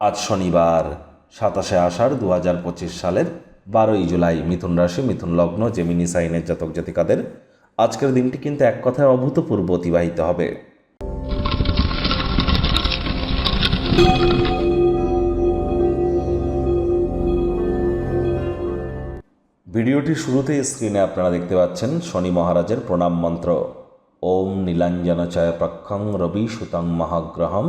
আজ শনিবার, সাতাশে আষাঢ় দু হাজার পঁচিশ সালের বারোই জুলাই। মিথুন রাশি, মিথুন লগ্ন জেমিনি সাইনের জাতক জাতিকাদের আজকের দিনটি কিন্তু এক কথায় অভূতপূর্ব অতিবাহিত হবে। ভিডিওটি শুরুতেই স্ক্রিনে আপনারা দেখতে পাচ্ছেন শনি মহারাজের প্রণাম মন্ত্র। ওম নীলাঞ্জনচয় প্রক্ষং রবি সুতং মহাগ্রহম।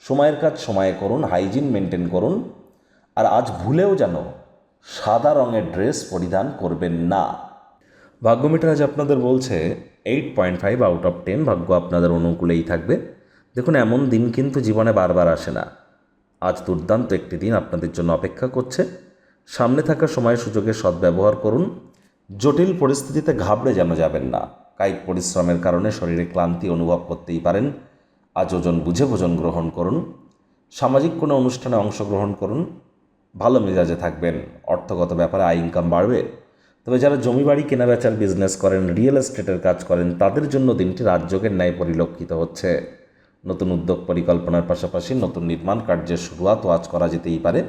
সময়ের কাজ সময়ে করুন হাইজিন মেনটেন করুন, আর আজ ভুলেও যেন সাদা রঙের ড্রেস পরিধান করবেন না। ভাগ্যমিটার আজ আপনাদের বলছে eight point five out of ten ভাগ্য আপনাদের অনুকূলেই থাকবে। দেখুন, এমন দিন কিন্তু জীবনে বারবার আসে না। আজ দুর্দান্ত একটি দিন আপনাদের জন্য অপেক্ষা করছে। সামনে থাকা সময় সুযোগের সদ্ব্যবহার করুন। জটিল পরিস্থিতিতে ঘাবড়ে যেন যাবেন না। কায়িক পরিশ্রমের কারণে শরীরে ক্লান্তি অনুভব করতেই পারেন। আজ ওজন বুঝে ভোজন গ্রহণ করুন। সামাজিক কোনো অনুষ্ঠানে অংশগ্রহণ করুন। ভালো মেজাজে থাকবেন। অর্থগত ব্যাপারে আয় ইনকাম বাড়বে। তবে যারা জমি বাড়ি, কেনাবেচার বিজনেস করেন রিয়েল এস্টেটের কাজ করেন, তাদের জন্য দিনটি রাজযোগের ন্যায় পরিলক্ষিত হচ্ছে। নতুন উদ্যোগ পরিকল্পনার পাশাপাশি নতুন নির্মাণ কার্যের শুরুয়াতও আজ করা যেতেই পারে।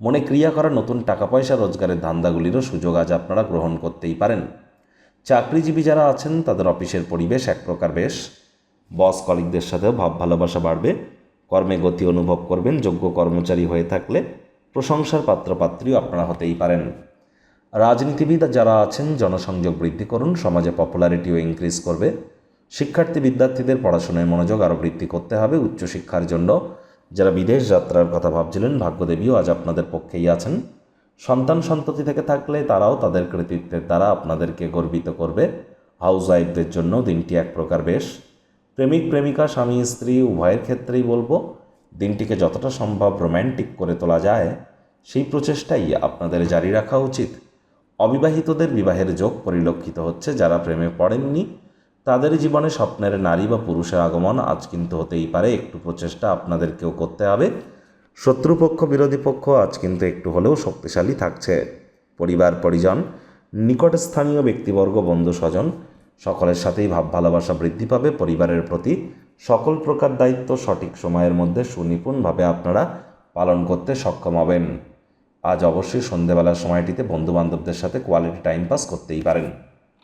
মনে ক্রিয়া করা নতুন টাকা পয়সা রোজগারের ধান্দাগুলিরও সুযোগ আজ আপনারা গ্রহণ করতেই পারেন। চাকরিজীবী যারা আছেন, তাদের অফিসের পরিবেশ এক প্রকার বেশ। বস কলিকদের সাথেও ভাব ভালোবাসা বাড়বে, কর্মে গতি অনুভব করবেন, যোগ্য কর্মচারী হয়ে থাকলে প্রশংসার পাত্রপাত্রীও আপনারা হতেই পারেন। রাজনীতিবিদ যারা আছেন, জনসংযোগ বৃদ্ধি করুন, সমাজে পপুলারিটিও ইনক্রিজ করবে। শিক্ষার্থী বিদ্যার্থীদের পড়াশোনায় মনোযোগ আরও বৃদ্ধি করতে হবে উচ্চশিক্ষার জন্য। যারা বিদেশ যাত্রার কথা ভাবছিলেন, ভাগ্যদেবীও আজ আপনাদের পক্ষেই আছেন। সন্তান সন্ততি থেকে থাকলে তারাও তাদের কৃতিত্বের দ্বারা আপনাদেরকে গর্বিত করবে। হাউস ওয়াইফদের জন্য দিনটি এক প্রকার বেশ। প্রেমিক, প্রেমিকা, স্বামী, স্ত্রী, উভয়ের ক্ষেত্রেই বলব, দিনটিকে যতটা সম্ভব রোম্যান্টিক করে তোলা যায়, সেই প্রচেষ্টাই আপনাদের জারি রাখা উচিত। অবিবাহিতদের বিবাহের যোগ পরিলক্ষিত হচ্ছে যারা প্রেমে পড়েননি। তাদের জীবনে স্বপ্নের নারী বা পুরুষের আগমন আজ কিন্তু হতেই পারে, একটু প্রচেষ্টা আপনাদেরকেও করতে হবে। শত্রুপক্ষ, বিরোধী পক্ষ আজ কিন্তু একটু হলেও শক্তিশালী থাকছে। পরিবার, পরিজন, নিকটস্থানীয় ব্যক্তিবর্গ বন্ধু স্বজন সকলের সাথেই ভাব ভালোবাসা বৃদ্ধি পাবে, পরিবারের প্রতি সকল প্রকার দায়িত্ব সঠিক সময়ের মধ্যে সুনিপুণভাবে আপনারা পালন করতে সক্ষম হবেন। আজ অবশ্যই সন্ধেবেলার সময়টিতে বন্ধুবান্ধবদের সাথে কোয়ালিটি টাইম পাস করতেই পারেন।